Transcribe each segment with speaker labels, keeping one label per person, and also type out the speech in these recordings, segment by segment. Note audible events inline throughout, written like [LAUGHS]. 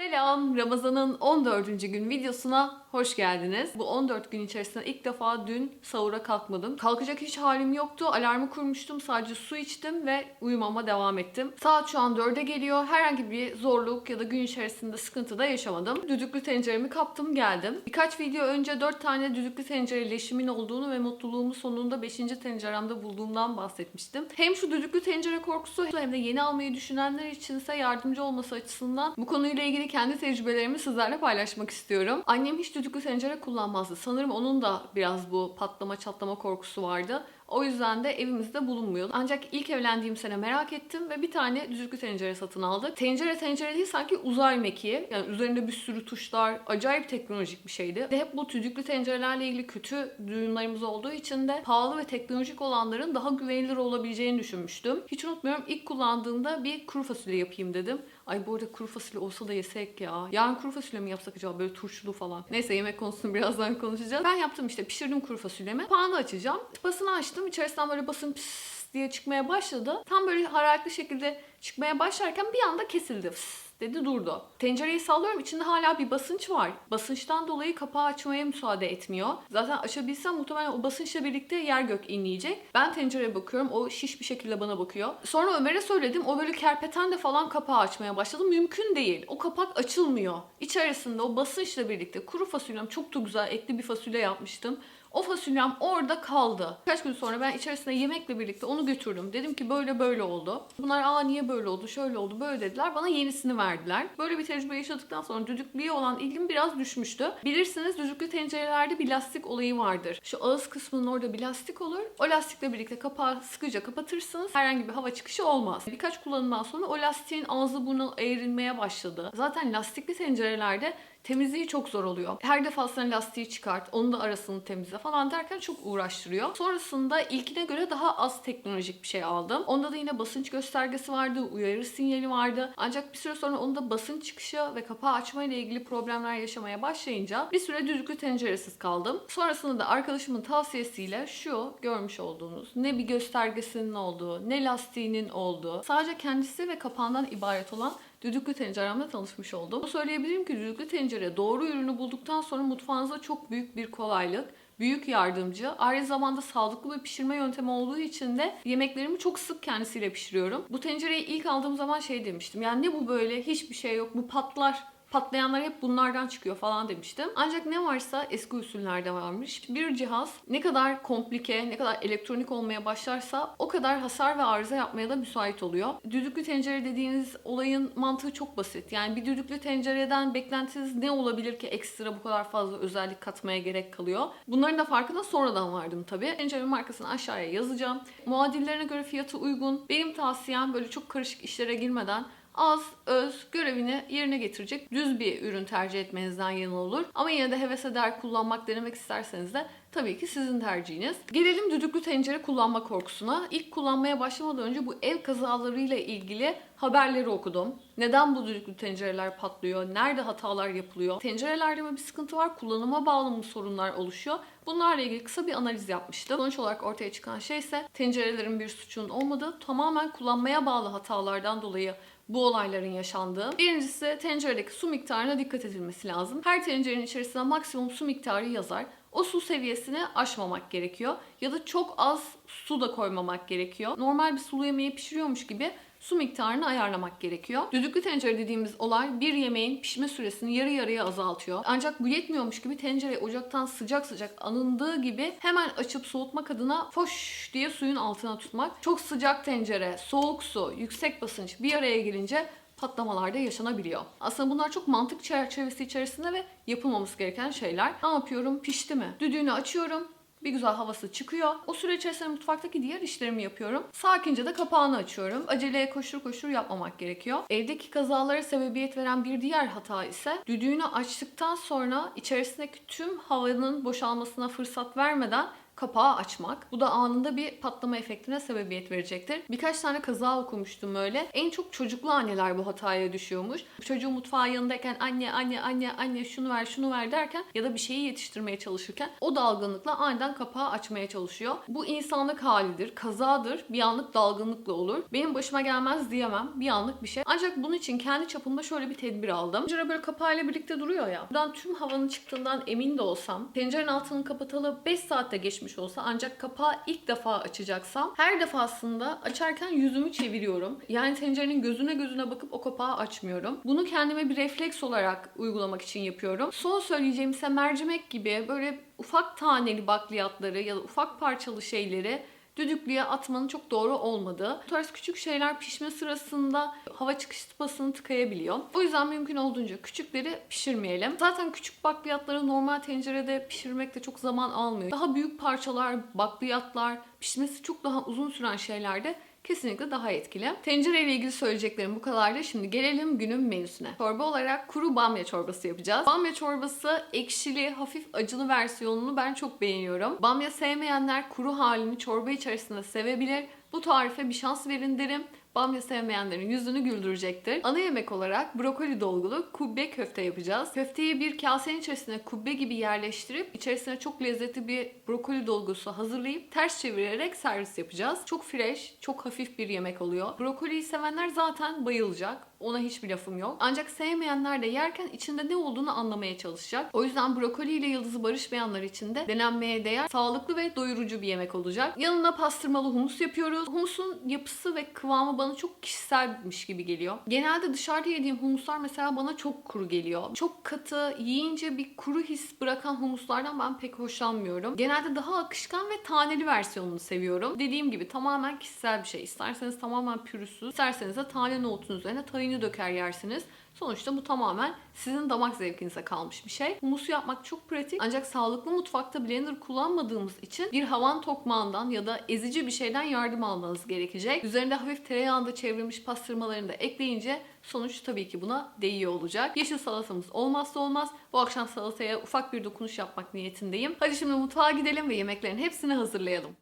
Speaker 1: Selam, Ramazan'ın 14. gün videosuna hoş geldiniz. Bu 14 gün içerisinde ilk defa dün sahura kalkmadım. Kalkacak hiç halim yoktu. Alarmı kurmuştum. Sadece su içtim ve uyumama devam ettim. Saat şu an 4'e geliyor. Herhangi bir zorluk ya da gün içerisinde sıkıntı da yaşamadım. Düdüklü tenceremi kaptım geldim. Birkaç video önce 4 tane düdüklü tencere leşimin olduğunu ve mutluluğumu sonunda 5. tenceremde bulduğumdan bahsetmiştim. Hem şu düdüklü tencere korkusu hem de yeni almayı düşünenler içinse yardımcı olması açısından bu konuyla ilgili kendi tecrübelerimi sizlerle paylaşmak istiyorum. Annem hiç düdüklü tencere kullanmazdı. Sanırım onun da biraz bu patlama çatlama korkusu vardı. O yüzden de evimizde bulunmuyordu. Ancak ilk evlendiğim sene merak ettim ve bir tane düdüklü tencere satın aldık. Tencere tencere değil sanki uzay mekiği. Yani üzerinde bir sürü tuşlar, acayip teknolojik bir şeydi. Ve hep bu düdüklü tencerelerle ilgili kötü duyumlarımız olduğu için de pahalı ve teknolojik olanların daha güvenilir olabileceğini düşünmüştüm. Hiç unutmuyorum ilk kullandığımda bir kuru fasulye yapayım dedim. Ay bu arada kuru fasulye olsa da yesek ya. Yarın kuru fasulye mi yapsak acaba böyle turşulu falan. Neyse yemek konusunu [LAUGHS] birazdan konuşacağız. Ben yaptım işte pişirdim kuru fasulyemi. Panı açacağım. Tıpasını açtım. İçerisinden böyle basın pıs diye çıkmaya başladı. Tam böyle hararetli şekilde çıkmaya başlarken bir anda kesildi. Fıs dedi durdu. Tencereyi sallıyorum içinde hala bir basınç var. Basınçtan dolayı kapağı açmaya müsaade etmiyor. Zaten açabilsem muhtemelen o basınçla birlikte yer gök inleyecek. Ben tencereye bakıyorum o şiş bir şekilde bana bakıyor. Sonra Ömer'e söyledim o böyle kerpetenle falan kapağı açmaya başladı. Mümkün değil. O kapak açılmıyor. İçerisinde o basınçla birlikte kuru fasulyem çok da güzel ekli bir fasulye yapmıştım. O fasulyem orada kaldı. Kaç gün sonra ben içerisine yemekle birlikte onu götürdüm. Dedim ki böyle böyle oldu. Bunlar aa niye böyle oldu, şöyle oldu, böyle dediler. Bana yenisini verdiler. Böyle bir tecrübe yaşadıktan sonra düdüklüye olan ilgim biraz düşmüştü. Bilirsiniz düdüklü tencerelerde bir lastik olayı vardır. Şu ağız kısmının orada bir lastik olur. O lastikle birlikte kapağı sıkıca kapatırsınız. Herhangi bir hava çıkışı olmaz. Birkaç kullanımdan sonra o lastiğin ağzı burnu eğrilmeye başladı. Zaten lastikli tencerelerde temizliği çok zor oluyor. Her defasında lastiği çıkart, onun da arasını temizle falan derken çok uğraştırıyor. Sonrasında ilkine göre daha az teknolojik bir şey aldım. Onda da yine basınç göstergesi vardı, uyarı sinyali vardı. Ancak bir süre sonra onda basınç çıkışı ve kapağı açma ile ilgili problemler yaşamaya başlayınca bir süre düdüklü tenceresiz kaldım. Sonrasında da arkadaşımın tavsiyesiyle şu görmüş olduğunuz ne bir göstergesinin olduğu, ne lastiğinin olduğu, sadece kendisi ve kapağından ibaret olan düdüklü tenceremle tanışmış oldum. Söyleyebilirim ki düdüklü tencere doğru ürünü bulduktan sonra mutfağınızda çok büyük bir kolaylık büyük yardımcı. Aynı zamanda sağlıklı bir pişirme yöntemi olduğu için de yemeklerimi çok sık kendisiyle pişiriyorum. Bu tencereyi ilk aldığım zaman şey demiştim. Yani ne bu böyle hiçbir şey yok bu patlar patlayanlar hep bunlardan çıkıyor falan demiştim. Ancak ne varsa eski usullerde varmış. Bir cihaz ne kadar komplike, ne kadar elektronik olmaya başlarsa o kadar hasar ve arıza yapmaya da müsait oluyor. Düdüklü tencere dediğiniz olayın mantığı çok basit. Yani bir düdüklü tencereden beklentiniz ne olabilir ki ekstra bu kadar fazla özellik katmaya gerek kalıyor. Bunların da farkına sonradan vardım tabii. Tencerenin markasını aşağıya yazacağım. Muadillerine göre fiyatı uygun. Benim tavsiyem böyle çok karışık işlere girmeden az, öz görevini yerine getirecek düz bir ürün tercih etmenizden yana olur. Ama yine de heves eder kullanmak, denemek isterseniz de tabii ki sizin tercihiniz. Gelelim düdüklü tencere kullanma korkusuna. İlk kullanmaya başlamadan önce bu ev kazalarıyla ilgili haberleri okudum. Neden bu düdüklü tencereler patlıyor? Nerede hatalar yapılıyor? Tencerelerde mi bir sıkıntı var? Kullanıma bağlı mı sorunlar oluşuyor? Bunlarla ilgili kısa bir analiz yapmıştım. Sonuç olarak ortaya çıkan şey ise tencerelerin bir suçun olmadığı, tamamen kullanmaya bağlı hatalardan dolayı bu olayların yaşandığı. Birincisi tenceredeki su miktarına dikkat edilmesi lazım. Her tencerenin içerisine maksimum su miktarı yazar. O su seviyesini aşmamak gerekiyor. Ya da çok az su da koymamak gerekiyor. Normal bir sulu yemeği pişiriyormuş gibi su miktarını ayarlamak gerekiyor. Düdüklü tencere dediğimiz olay bir yemeğin pişme süresini yarı yarıya azaltıyor. Ancak bu yetmiyormuş gibi tencereyi ocaktan sıcak sıcak alındığı gibi hemen açıp soğutmak adına foş diye suyun altına tutmak. Çok sıcak tencere, soğuk su, yüksek basınç bir araya gelince patlamalarda yaşanabiliyor. Aslında bunlar çok mantık çerçevesi içerisinde ve yapılmaması gereken şeyler. Ne yapıyorum? Pişti mi? Düdüğünü açıyorum. Bir güzel havası çıkıyor. O süre içerisinde mutfaktaki diğer işlerimi yapıyorum. Sakince de kapağını açıyorum. Aceleye koşur koşur yapmamak gerekiyor. Evdeki kazalara sebebiyet veren bir diğer hata ise düdüğünü açtıktan sonra içerisindeki tüm havanın boşalmasına fırsat vermeden kapağı açmak. Bu da anında bir patlama efektine sebebiyet verecektir. Birkaç tane kaza okumuştum öyle. En çok çocuklu anneler bu hataya düşüyormuş. Çocuğu mutfağın yanındayken anne anne anne anne şunu ver şunu ver derken ya da bir şeyi yetiştirmeye çalışırken o dalgınlıkla aniden kapağı açmaya çalışıyor. Bu insanlık halidir, kazadır, bir anlık dalgınlıkla olur. Benim başıma gelmez diyemem. Bir anlık bir şey. Ancak bunun için kendi çapımda şöyle bir tedbir aldım. Tencere böyle kapağıyla birlikte duruyor ya. Buradan tüm havanın çıktığından emin de olsam, tencerenin altını kapatalı 5 saatte geçmiş olsa ancak kapağı ilk defa açacaksam her defasında açarken yüzümü çeviriyorum. Yani tencerenin gözüne gözüne bakıp o kapağı açmıyorum. Bunu kendime bir refleks olarak uygulamak için yapıyorum. Son söyleyeceğim ise mercimek gibi böyle ufak taneli bakliyatları ya da ufak parçalı şeyleri düdüklüye atmanın çok doğru olmadığı. Bu tarz küçük şeyler pişme sırasında hava çıkış tıpasını tıkayabiliyor. O yüzden mümkün olduğunca küçükleri pişirmeyelim. Zaten küçük bakliyatları normal tencerede pişirmek de çok zaman almıyor. Daha büyük parçalar, bakliyatlar, pişmesi çok daha uzun süren şeylerde kesinlikle daha etkili. Tencere ile ilgili söyleyeceklerim bu kadardı. Şimdi gelelim günün menüsüne. Çorba olarak kuru bamya çorbası yapacağız. Bamya çorbası ekşili, hafif acılı versiyonunu ben çok beğeniyorum. Bamya sevmeyenler kuru halini çorba içerisinde sevebilir. Bu tarife bir şans verin derim. Bamya sevmeyenlerin yüzünü güldürecektir. Ana yemek olarak brokoli dolgulu kubbe köfte yapacağız. Köfteyi bir kasenin içerisine kubbe gibi yerleştirip içerisine çok lezzetli bir brokoli dolgusu hazırlayıp ters çevirerek servis yapacağız. Çok fresh, çok hafif bir yemek oluyor. Brokoliyi sevenler zaten bayılacak. Ona hiçbir lafım yok. Ancak sevmeyenler de yerken içinde ne olduğunu anlamaya çalışacak. O yüzden brokoli ile yıldızı barışmayanlar için de denenmeye değer, sağlıklı ve doyurucu bir yemek olacak. Yanına pastırmalı humus yapıyoruz. Humusun yapısı ve kıvamı bana çok kişiselmiş gibi geliyor. Genelde dışarıda yediğim humuslar mesela bana çok kuru geliyor. Çok katı, yiyince bir kuru his bırakan humuslardan ben pek hoşlanmıyorum. Genelde daha akışkan ve taneli versiyonunu seviyorum. Dediğim gibi tamamen kişisel bir şey. İsterseniz tamamen pürüzsüz, isterseniz de tane nohutun üzerine tahin döker yersiniz. Sonuçta bu tamamen sizin damak zevkinize kalmış bir şey. Humusu yapmak çok pratik ancak sağlıklı mutfakta blender kullanmadığımız için bir havan tokmağından ya da ezici bir şeyden yardım almanız gerekecek. Üzerinde hafif tereyağında çevrilmiş pastırmalarını da ekleyince sonuç tabii ki buna değiyor olacak. Yeşil salatamız olmazsa olmaz. Bu akşam salataya ufak bir dokunuş yapmak niyetindeyim. Hadi şimdi mutfağa gidelim ve yemeklerin hepsini hazırlayalım.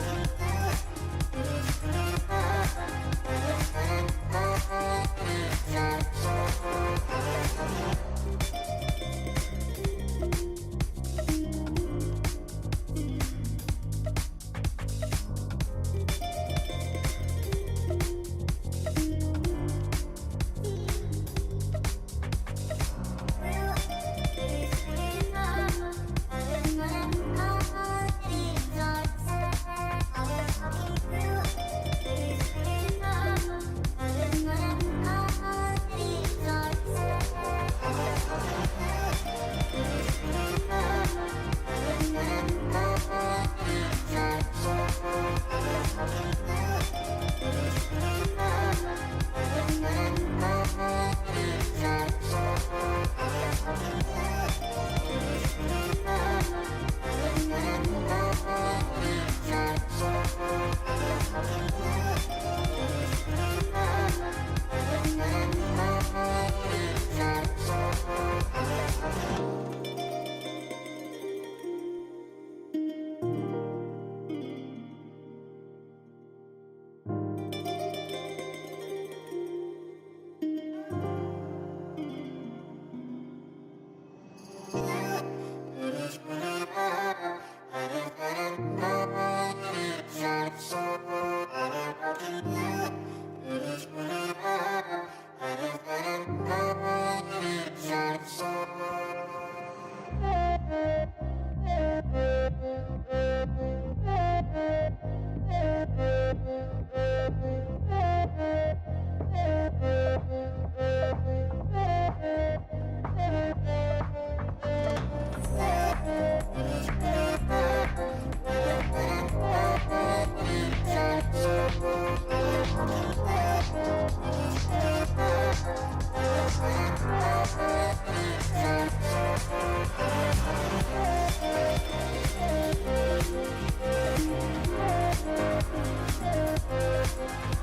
Speaker 1: Yeah.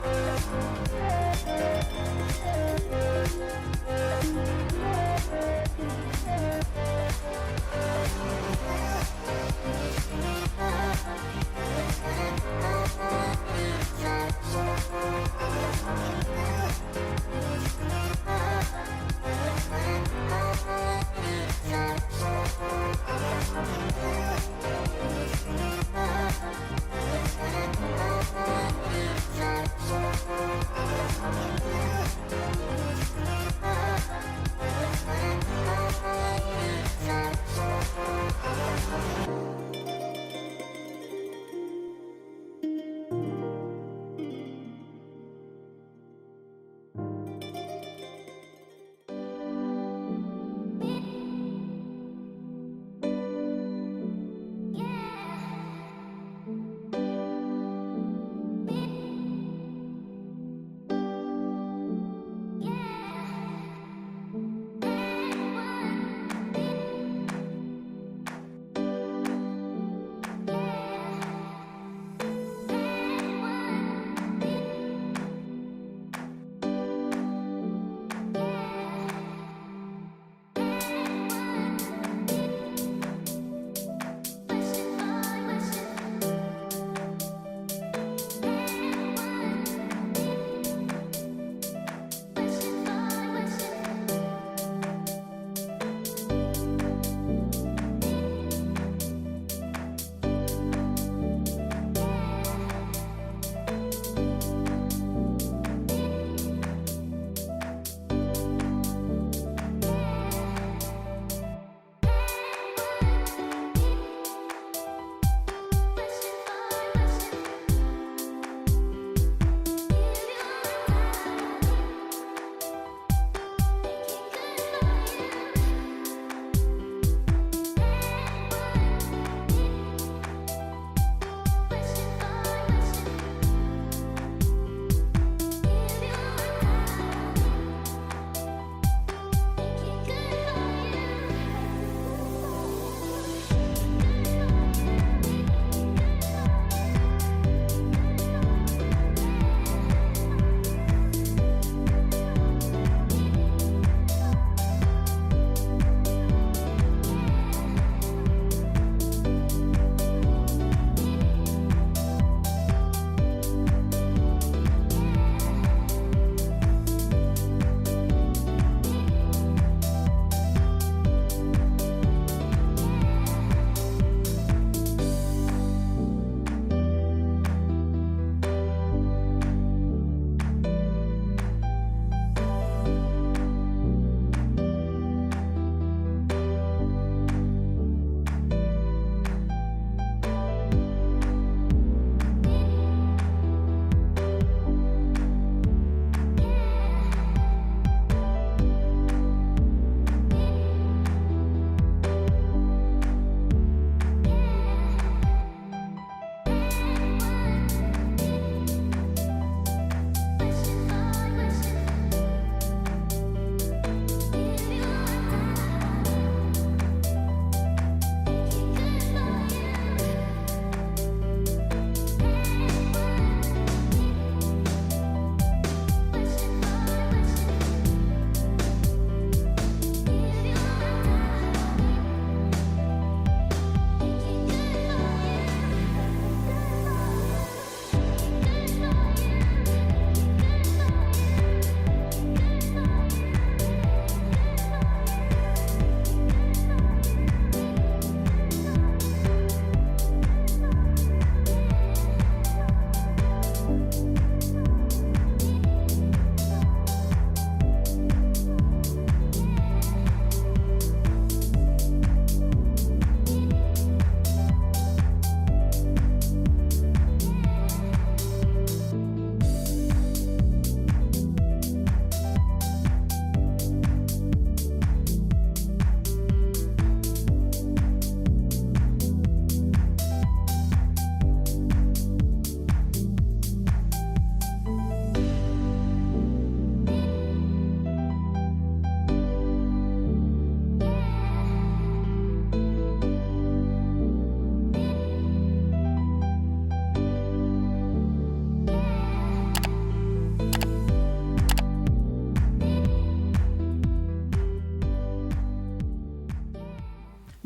Speaker 1: Bye.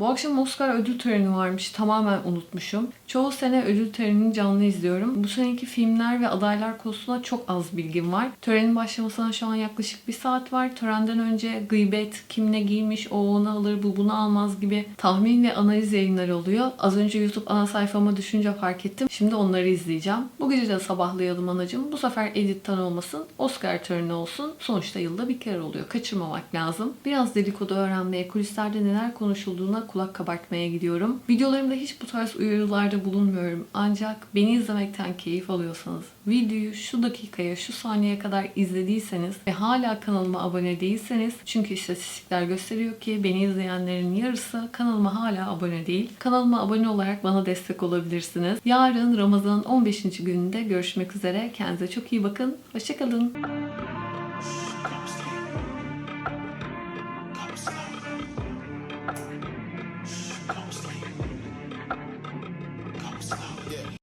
Speaker 1: Bu akşam Oscar ödül töreni varmış. Tamamen unutmuşum. Çoğu sene ödül törenini canlı izliyorum. Bu seneki filmler ve adaylar konusunda çok az bilgim var. Törenin başlamasına şu an yaklaşık bir saat var. Törenden önce gıybet, kim ne giymiş, o onu alır, bu bunu almaz gibi tahmin ve analiz yayınları oluyor. Az önce YouTube ana sayfama düşünce fark ettim. Şimdi onları izleyeceğim. Bu gece de sabahlayalım anacığım. Bu sefer editten olmasın. Oscar töreni olsun. Sonuçta yılda bir kere oluyor. Kaçırmamak lazım. Biraz dedikodu öğrenmeye, kulislerde neler konuşulduğuna kulak kabartmaya gidiyorum. Videolarımda hiç bu tarz uyarılarda bulunmuyorum. Ancak beni izlemekten keyif alıyorsanız, videoyu şu dakikaya, şu saniyeye kadar izlediyseniz ve hala kanalıma abone değilseniz çünkü istatistikler gösteriyor ki beni izleyenlerin yarısı kanalıma hala abone değil. Kanalıma abone olarak bana destek olabilirsiniz. Yarın Ramazan'ın 15. gününde görüşmek üzere. Kendinize çok iyi bakın. Hoşçakalın.